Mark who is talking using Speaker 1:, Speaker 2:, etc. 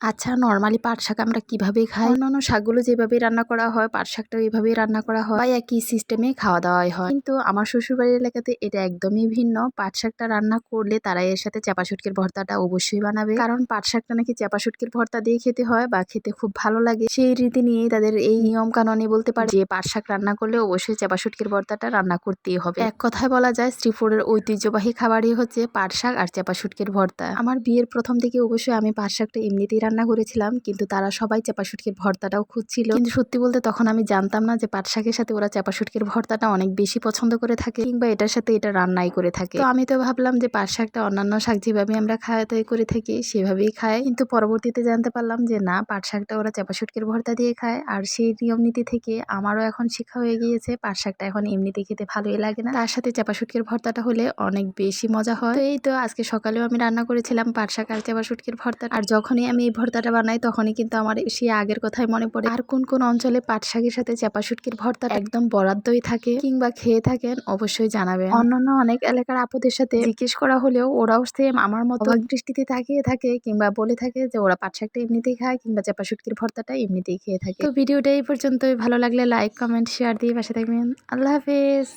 Speaker 1: আচ্ছা নর্মালি পাট শাক আমরা কীভাবে খাই? অন্যান্য শাকগুলো যেভাবে রান্না করা হয়, পাট শাকটাও এইভাবেই রান্না করা হয়। বা একই সিস্টেমে খাওয়া দাওয়াই হয়। কিন্তু আমার শ্বশুরবাড়ির এলাকাতে এটা একদমই ভিন্ন। পাট শাকটা রান্না করলে তারা এর সাথে চাপা শুটকির ভর্তাটা অবশ্যই বানাবে। কারণ পাট শাকটা নাকি চাপা শুটকির ভর্তা দিয়ে খেতে হয় বা খেতে খুব ভালো লাগে। সেই রীতি নিয়েই তাদের এই নিয়ম কানুনে বলতে পারে যে, পাট শাক রান্না করলে অবশ্যই চাপা শুটকির ভর্তাটা রান্না করতেই হবে। এক কথায় বলা যায়, শ্রীপুরের ঐতিহ্যবাহী খাবারই হচ্ছে পাট শাক আর চাপা শুটকির ভর্তা। আমার বিয়ের প্রথম থেকে অবশ্যই আমি পাট শাকটা এমনিতেই রান্না করেছিলাম, কিন্তু তারা সবাই চাপা শুটকির ভর্তাটাও খুঁজছিল। কিন্তু সত্যি বলতে তখন আমি জানতাম না যে পাট শাকের সাথে ওরা চাপা শুটকির ভর্তাটা অনেক বেশি পছন্দ করে থাকে, কিংবা এটার সাথে এটা রান্নাই করে থাকে। তো আমি তো ভাবলাম যে পাট শাকটা অন্যান্য শাক যেভাবে আমরা খাওয়াতে করে থাকি, সেভাবেই খায়। কিন্তু পরবর্তীতে জানতে পারলাম যে না, পাট শাকটা ওরা চাপা শুটকির ভর্তা দিয়ে খায়। আর সেই নিয়ম নীতি থেকে আমারও এখন শিক্ষা হয়ে গিয়েছে, পাট শাকটা এখন এমনিতে খেতে ভালোই লাগে না। তার সাথে চাপা শুটকির ভর্তাটা হলে অনেক বেশি মজা হয়। এই তো আজকে সকালেও আমি রান্না করেছিলাম পাট শাক আর চাপা শুটকির ভর্তা আর যখনই আমি এই ভর্তাটা বানাই তখনই কিন্তু আমার সেই আগের কথাই মনে পড়ে। আর কোন কোন অঞ্চলে পাট শাকের সাথে চাপা শুটকির ভর্তা একদম বরাদ্দই থাকে কিংবা খেয়ে থাকেন অবশ্যই জানাবেন। অন্যান্য অনেক এলাকার আপুদের সাথে জিজ্ঞেস করা হলেও ওরাও সেম আমার মতো দৃষ্টিতে তাকিয়ে থাকে কিংবা বলে থাকে যে ওরা পাট শাকটা এমনিতেই খায় কিংবা চাপা শুটকির ভর্তাটা এমনিতেই খেয়ে থাকে। তো ভিডিওটা এই পর্যন্তই ভালো লাগলে লাইক কমেন্ট শেয়ার দিয়ে পাশে থাকবেন। আল্লাহ হাফেজ!